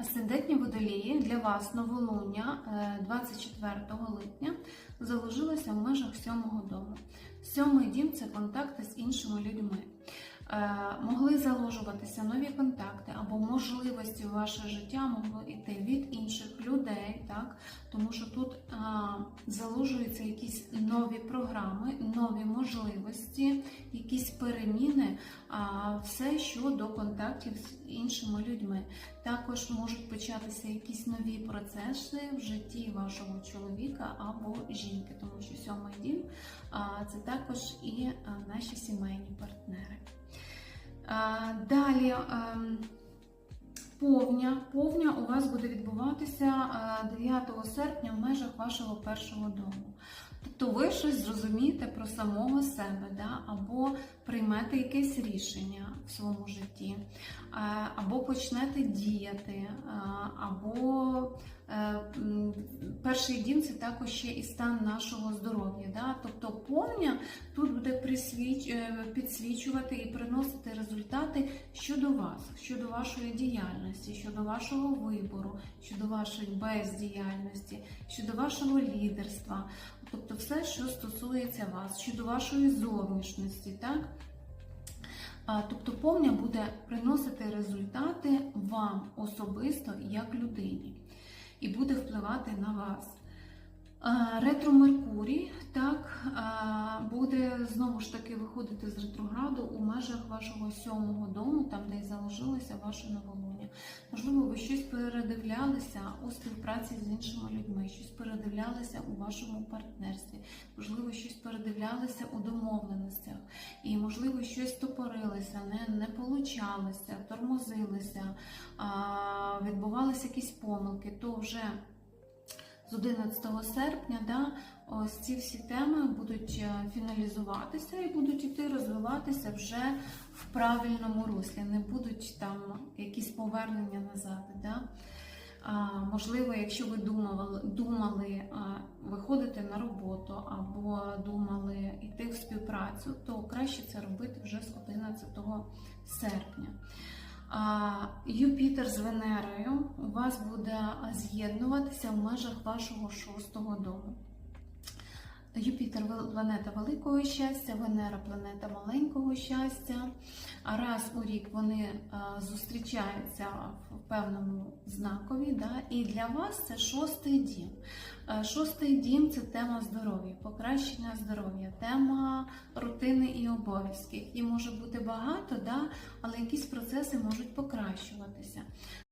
Асцендентні водолії для вас новолуння е, 24 липня заложилося в межах сьомого дому. Сьомий дім це контакти з іншими людьми. Е, Могли заложуватися нові контакти або можливості в ваше життя могли йти так? тому що тут а, заложуються якісь нові програми, нові можливості, якісь переміни, а, все щодо контактів з іншими людьми. Також можуть початися якісь нові процеси в житті вашого чоловіка або жінки, тому що сьомий дім а, це також і а, наші сімейні партнери. А, Далі ем, повня. Повня у вас буде відбуватися е, 9 серпня в межах вашого першого дому. Тобто ви щось зрозумієте про самого себе, да? або приймете якесь рішення в своєму житті, е, або почнете діяти, е, або е, перший дім це також ще і стан нашого здоров'я. Да? Тобто повня тут буде присвіч... е, підсвічувати і приносити результати щодо вас, щодо вашої діяльності, щодо вашого вибору, щодо вашої бездіяльності, щодо вашого лідерства. Тобто все, що стосується вас, щодо вашої зовнішності, так? Тобто повня буде приносити результати вам особисто як людині і буде впливати на вас. Ретро Меркурій знову ж таки виходити з ретрограду у межах вашого сьомого дому, там де і заложилося ваше новолуння. Можливо, ви щось передивлялися у співпраці з іншими людьми, щось передивлялися у вашому партнерстві, можливо, щось передивлялися у домовленостях, і можливо, щось топорилося, не, не получалося, тормозилися, відбувалися якісь помилки, то вже з 11 серпня да, ось ці всі теми будуть е, фіналізуватися і будуть іти розвиватися вже в правильному руслі, не будуть там якісь повернення назад. Да? А, можливо, якщо ви думали, думали виходити на роботу або думали йти в співпрацю, то краще це робити вже з 11 серпня. Юпітер з Венерою у вас буде з'єднуватися в межах вашого шостого дому. Юпітер планета великого щастя, Венера планета маленького щастя. Раз у рік вони зустрічаються в певному знакові. Да? І для вас це шостий дім. Е, Шостий дім це тема здоров'я, покращення здоров'я, тема рутини і обов'язків. Їх може бути багато, да? але якісь процеси можуть покращуватися.